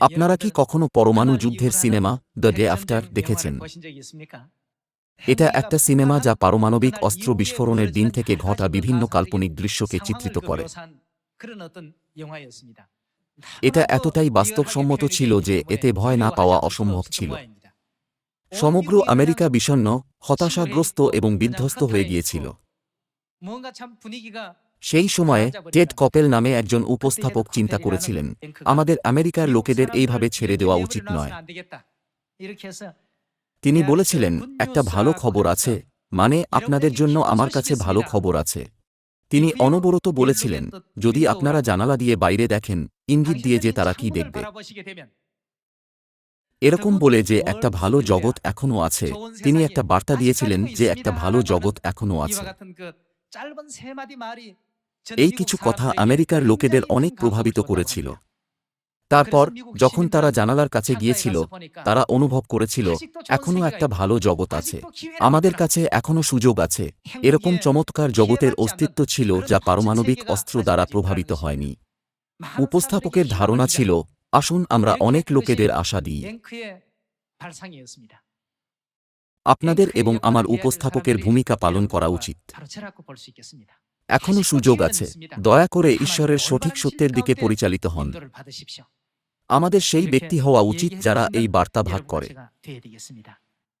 আপনারা কি কখনো পরমাণু যুদ্ধের সিনেমা দ্য ডে আফটার দেখেছেন? এটা একটা সিনেমা যা পারমাণবিক অস্ত্র বিস্ফোরণের দিন থেকে ঘটা বিভিন্ন কাল্পনিক দৃশ্যকে চিত্রিত করে। এটা এতটাই বাস্তবসম্মত ছিল যে এতে ভয় না পাওয়া অসম্ভব ছিল। সমগ্র আমেরিকা বিষণ্ন হতাশাগ্রস্ত এবং বিধ্বস্ত হয়ে গিয়েছিল। সেই সময়ে টেড কপেল নামে একজন উপস্থাপক চিন্তা করেছিলেন। আমাদের আমেরিকার লোকেদের এইভাবে ছেড়ে দেওয়া উচিত নয়। তিনি বলেছিলেন একটা ভালো খবর আছে। মানে আপনাদের জন্য আমার কাছে ভালো খবর আছে। তিনি অনবরত বলেছিলেন যদি আপনারা জানালা দিয়ে বাইরে দেখেন ইঙ্গিত দিয়ে যে তারা কি দেখবে। এরকম বলে যে একটা ভালো জগৎ এখনও আছে। তিনি একটা বার্তা দিয়েছিলেন যে একটা ভালো জগৎ এখনও আছে। এই কিছু কথা আমেরিকার লোকেদের অনেক প্রভাবিত করেছিল। তারপর যখন তারা জানালার কাছে গিয়েছিল, তারা অনুভব করেছিল এখনও একটা ভালো জগৎ আছে। আমাদের কাছে এখনও সুযোগ আছে। এরকম চমৎকার জগতের অস্তিত্ব ছিল যা পারমাণবিক অস্ত্র দ্বারা প্রভাবিত হয়নি। উপস্থাপকের ধারণা ছিল, আসুন আমরা অনেক লোকেদের আশা দিই। আপনাদের এবং আমার উপস্থাপকের ভূমিকা পালন করা উচিত। এখনও সুযোগ আছে। দয়া করে ঈশ্বরের সঠিক সত্যের দিকে পরিচালিত হন। আমাদের সেই ব্যক্তি হওয়া উচিত যারা এই বার্তা ভাগ করে।